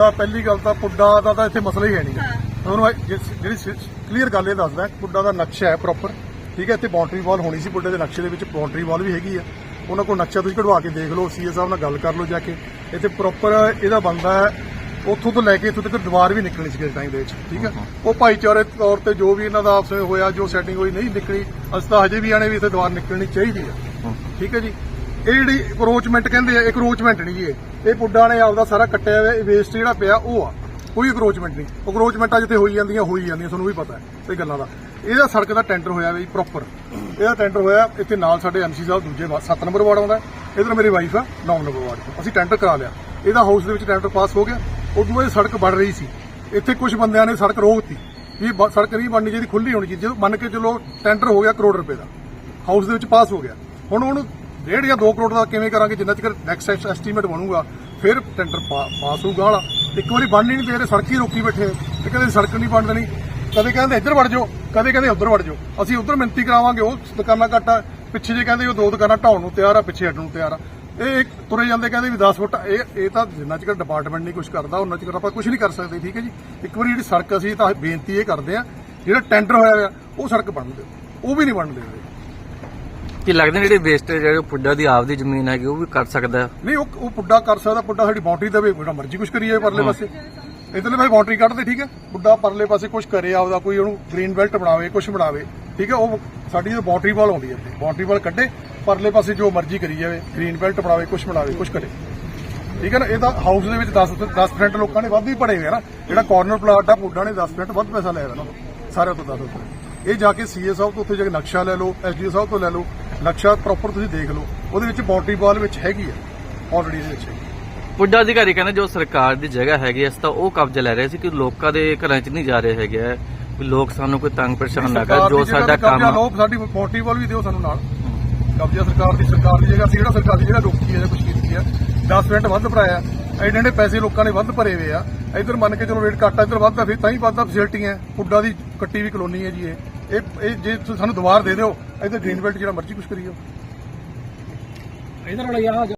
ਤਾਂ ਪਹਿਲੀ ਗੱਲ ਤਾਂ ਪੁੱਡਾ ਦਾ ਤਾਂ ਇੱਥੇ ਮਸਲਾ ਹੀ ਹੈ ਨਹੀਂ। ਜਿਸ- ਜਿਹੜੀ ਕਲੀਅਰ ਗੱਲ ਇਹ ਦੱਸਦਾ ਪੁੱਡਾ ਦਾ ਨਕਸ਼ਾ ਹੈ ਪ੍ਰੋਪਰ ਠੀਕ ਹੈ ਇੱਥੇ ਬਾਉਂਡਰੀ ਵਾਲ ਹੋਣੀ ਸੀ ਪੁੱਡੇ ਦੇ ਨਕਸ਼ੇ ਦੇ ਵਿੱਚ ਬਾਉਂਡਰੀ ਵਾਲ ਵੀ ਹੈਗੀ ਆ। ਉਹਨਾਂ ਕੋਲ ਨਕਸ਼ਾ ਤੁਸੀਂ ਕਢਵਾ ਕੇ ਦੇਖ ਲਓ ਸੀਏ ਸਾਹਿਬ ਨਾਲ ਗੱਲ ਕਰ ਲਓ ਜਾ ਕੇ। ਇੱਥੇ ਪ੍ਰੋਪਰ ਇਹਦਾ ਬੰਦਾ ਹੈ ਉੱਥੋਂ ਤੋਂ ਲੈ ਕੇ ਇੱਥੋਂ ਤੱਕ ਦੀਵਾਰ ਵੀ ਨਿਕਲਣੀ ਸੀ ਇਸ ਟਾਈਮ ਦੇ ਵਿੱਚ ਠੀਕ ਹੈ। ਉਹ ਭਾਈਚਾਰੇ ਤੌਰ ਤੇ ਜੋ ਵੀ ਇਹਨਾਂ ਦਾ ਆਪਸ ਵਿੱਚ ਹੋਇਆ ਜੋ ਸੈਟਿੰਗ ਹੋਈ ਨਹੀਂ ਨਿਕਲੀ। ਅਸੀਂ ਤਾਂ ਹਜੇ ਵੀ ਆਣੇ ਵੀ ਇੱਥੇ ਦੀਵਾਰ ਨਿਕਲਣੀ ਚਾਹੀਦੀ ਹੈ। ਠੀਕ ਹੈ ਜੀ। ਇਹ ਜਿਹੜੀ ਕਰੋਚਮੈਂਟ ਕਹਿੰਦੇ ਆ, ਇਹ ਕਰੋਚਮੈਂਟ ਨਹੀਂ ਜੀ ਇਹ। ਇਹ ਪੁੱਡਾ ਨੇ ਆਪਦਾ ਸਾਰਾ ਕੱਟਿਆ ਹੋਇਆ, ਇਹ ਵੇਸਟ ਜਿਹੜਾ ਪਿਆ ਉਹ ਆ। ਕੋਈ ਕਰੋਚਮੈਂਟ ਨਹੀਂ। ਉਹ ਕਰੋਚਮੈਂਟਾਂ ਜਿੱਥੇ ਹੋਈ ਜਾਂਦੀਆਂ ਹੋਈ ਜਾਂਦੀਆਂ, ਤੁਹਾਨੂੰ ਵੀ ਪਤਾ ਹੈ, ਇਹ ਗੱਲਾਂ ਦਾ। ਇਹਦਾ ਸੜਕ ਦਾ ਟੈਂਡਰ ਹੋਇਆ ਵੀ ਪ੍ਰੋਪਰ ਇਹਦਾ ਟੈਂਡਰ ਹੋਇਆ ਇੱਥੇ ਨਾਲ ਸਾਡੇ ਐਮਸੀ ਸਾਹਿਬ ਦੂਜੇ 7 ਨੰਬਰ ਵਾਰਡ ਆਉਂਦਾ ਇਧਰ ਮੇਰੀ ਵਾਈਫ ਆ 9 ਨੰਬਰ ਵਾਰਡ ਅਸੀਂ ਟੈਂਡਰ ਕਰਾ ਲਿਆ। ਇਹਦਾ ਹਾਊਸ ਦੇ ਵਿੱਚ ਟੈਂਡਰ ਪਾਸ ਹੋ ਗਿਆ। ਉਦੋਂ ਬਾਅਦ ਸੜਕ ਬਣ ਰਹੀ ਸੀ। ਇੱਥੇ ਕੁਝ ਬੰਦਿਆਂ ਨੇ ਸੜਕ ਰੋਕਤੀ। ਵੀ ਸੜਕ ਨਹੀਂ ਬਣਨੀ ਚਾਹੀਦੀ ਖੁੱਲੀ ਹੋਣੀ ਚਾਹੀਦੀ। ਜਦੋਂ ਮੰਨ ਕੇ ਚਲੋ ਟੈਂਡਰ ਹੋ ਗਿਆ ਕਰੋੜ ਰੁਪਏ ਦਾ। ਹਾਊਸ ਦੇ ਵਿੱਚ ਪਾਸ ਹੋ ਗਿਆ। ਹੁਣ ਉਹਨੂੰ ਡੇਢ ਜਾਂ 2 ਕਰੋੜ ਦਾ ਕਿਵੇਂ ਕਰਾਂਗੇ, ਜਿੰਨਾ ਚਿਰ ਨੈਕਸਟ ਐਸਟੀਮੇਟ ਬਣੂਗਾ, ਫਿਰ ਟੈਂਡਰ ਪਾ- ਪਾਸ ਹੋਊਗਾ ਵਾਲਾ। ਇੱਕ ਵਾਰੀ ਬਣਨੀ ਨਹੀਂ ਦੇ ਰਹੇ ਸੜਕ ਹੀ ਰੋਕੀ ਬੈਠੇ ਤੇ ਕਦੇ ਸੜਕ ਨਹੀਂ ਬਣ ਦੇਣੀ। ਕਦੇ ਕਹਿੰਦੇ ਇੱਧਰ ਵੜ ਜਾਓ, ਕਦੇ ਕਹਿੰਦੇ ਉੱਧਰ ਵੜ ਜਾਓ। ਅਸੀਂ ਉੱਧਰ ਮਿੰਤੀ ਕਰਾਵਾਂਗੇ, ਉਹ ਦੁਕਾਨਾਂ ਘੱਟ ਆ। ਪਿੱਛੇ ਜੇ ਕਹਿੰਦੇ ਉਹ ਦੋ ਦੁਕਾਨਾਂ ਢਾਉਣ ਨੂੰ ਤਿਆਰ ਆ, ਪਿੱਛੇ ਹਟਣ ਨੂੰ ਤਿਆਰ ਆ। ਇਹ ਇੱਕ ਤੁਰੇ ਜਾਂਦੇ ਕਹਿੰਦੇ ਵੀ 10 ਫੁੱਟ, ਇਹ ਇਹ ਤਾਂ ਜਿੰਨਾ ਚਿਰ ਡਿਪਾਰਟਮੈਂਟ ਨਹੀਂ ਕੁਝ ਕਰਦਾ, ਉਹਨਾਂ ਚਿਰ ਆਪਾਂ ਕੁਝ ਨਹੀਂ ਕਰ ਸਕਦੇ, ਠੀਕ ਹੈ ਜੀ? ਇੱਕ ਵਾਰੀ ਜਿਹੜੀ ਸੜਕ ਅਸੀਂ ਤਾਂ ਬੇਨਤੀ ਇਹ ਕਰਦੇ ਆ, ਜਿਹੜਾ ਟੈਂਡਰ ਹੋਇਆ ਹੋਇਆ, ਉਹ ਸੜਕ ਬਣ ਦਿਓ। ਉਹ ਵੀ ਨਹੀਂ ਬਣਦੇ ਕੀ ਲੱਗਦਾ ਜਿਹੜੇ ਵੇਸਟੇਜ ਜਿਹੜੇ ਪੁੱਡਾ ਦੀ ਆਪਦੀ ਜ਼ਮੀਨ ਹੈਗੀ ਉਹ ਵੀ ਕਰ ਸਕਦਾ? ਨਹੀਂ ਉਹ ਉਹ ਪੁੱਡਾ ਕਰ ਸਕਦਾ ਪੁੱਡਾ ਸਾਡੀ ਬਾਉਂਡਰੀ ਦੇਵੇ ਜਿਹੜਾ ਮਰਜ਼ੀ ਕੁਝ ਕਰੀਏ ਪਰਲੇ ਪਾਸੇ। ਇਧਰਲੇ ਪਾਸੇ ਬਾਉਂਡਰੀ ਕੱਢਦੇ ਠੀਕ ਹੈ? ਪੁੱਡਾ ਪਰਲੇ ਪਾਸੇ ਕੁਝ ਕਰੇ ਆਪਦਾ ਕੋਈ ਉਹਨੂੰ ਗ੍ਰੀਨ ਬੈਲਟ ਬਣਾਵੇ ਕੁਝ ਬਣਾਵੇ ਠੀਕ ਹੈ? ਉਹ ਸਾਡੀ ਜੋ ਬਾਉਂਡਰੀ ਵਾਲ ਆਉਂਦੀ ਹੈ ਬਾਉਂਡਰੀ ਵਾਲ ਕੱਢੇ ਪਰਲੇ ਪਾਸੇ ਜੋ ਮਰਜ਼ੀ ਕਰੀ ਜਾਵੇ ਗ੍ਰੀਨ ਬੈਲਟ ਬਣਾਵੇ ਕੁਝ ਬਣਾਵੇ ਕੁਝ ਕਰੇ। ਠੀਕ ਹੈ ਨਾ? ਇਹਦਾ ਹਾਊਸ ਦੇ ਵਿੱਚ 10 10% ਲੋਕਾਂ ਨੇ ਵੱਧ ਹੀ ਪੜੇ ਹੋਏ ਨਾ। ਜਿਹੜਾ ਕਾਰਨਰ ਪਲਾਟ ਆ ਪੁੱਡਾ ਨੇ 10% ਵੱਧ ਪੈਸਾ ਲਿਆ ਨਾ। ਸਾਰਿਆਂ ਤੋਂ 10% ਇਹ ਜਾ ਕੇ ਸੀਏ ਸਾਹਿਬ ਤੋਂ ਉੱਥੇ ਜਾ ਕੇ ਨਕਸ਼ਾ ਲੈ ਲਓ ਐਸਡੀਓ ਸਾਹਿਬ ਤੋਂ ਲੈ ਲਓ ਨਕਸ਼ਾ ਪ੍ਰੋਪਰ ਤੁਸੀਂ ਦੇਖ ਲਓ। ਉਹਦੇ ਵਿੱਚ ਬਾਉਂਡਰੀ ਵਾਲ ਵਿੱਚ ਹੈਗੀ ਆ ਆਲਰੇਡੀ ਇਹਦੇ ਵਿੱਚ ਪੁੱਡਾ ਅਧਿਕਾਰੀ ਕਹਿੰਦੇ ਜੋ ਸਰਕਾਰ ਦੀ ਜਗ੍ਹਾ ਹੈਗੀ ਇਸ ਤਾਂ ਉਹ ਕਬਜ਼ਾ ਲੈ ਰਹੇ ਸੀ ਕਿ ਲੋਕਾਂ ਦੇ ਘਰਾਂ 'ਚ ਨਹੀਂ ਜਾ ਰਹੇ ਹੈਗੇ ਹੈ, ਵੀ ਲੋਕ ਸਾਨੂੰ ਕੋਈ ਤੰਗ ਪਰੇਸ਼ਾਨ ਨਾ ਕਰ ਸਰਕਾਰ ਜੋ ਦੀ ਜਗ੍ਹਾ ਸਾਡਾ ਤੇ ਕਬਜ਼ਾ ਕੰਮ ਲਓ ਸਾਡੀ ਬਾਉਂਡਰੀ ਵਾਲ ਵੀ ਦਿਓ ਸਾਨੂੰ ਨਾਲ। ਕਬਜ਼ਾ ਸਰਕਾਰ ਦੀ ਸਰਕਾਰ ਦੀ ਜਗ੍ਹਾ ਸੀ ਜਿਹੜਾ ਸਰਕਾਰ ਦੀ ਜਗ੍ਹਾ ਰੋਕੀ ਹੈ ਜਾਂ ਕੁਝ ਕੀਤੀ ਹੈ 10% ਵੱਧ ਭਰਾਇਆ ਐਡੇ ਐਡੇ ਪੈਸੇ ਲੋਕਾਂ ਨੇ ਵੱਧ ਭਰੇ ਹੋਏ ਆ। ਇਧਰ ਮੰਨ ਕੇ ਚਲੋ ਰੇਟ ਘੱਟ ਆ ਇਧਰ ਵੱਧਦਾ ਫਿਰ ਤਾਂ ਹੀ ਵੱਧਦਾ ਫੈਸਿਲਿਟੀਆਂ ਪੁੱਡਾ ਦੀ ਕੱਟੀ ਵੀ ਕਲੋਨੀ ਹੈ ਜੀ ਇਹ। ਇਹ ਇਹ ਜੇ ਤੁਸੀਂ ਸਾਨੂੰ ਦੁਬਾਰ ਦੇ ਦਿਓ ਇਧਰ ਗ੍ਰੀਨ ਬੈਲਟ ਜਿਹੜਾ ਮਰਜ਼ੀ ਕੁਝ ਕਰੀਓ ਇਧਰ ਵਾਲਾ ਯਾਰ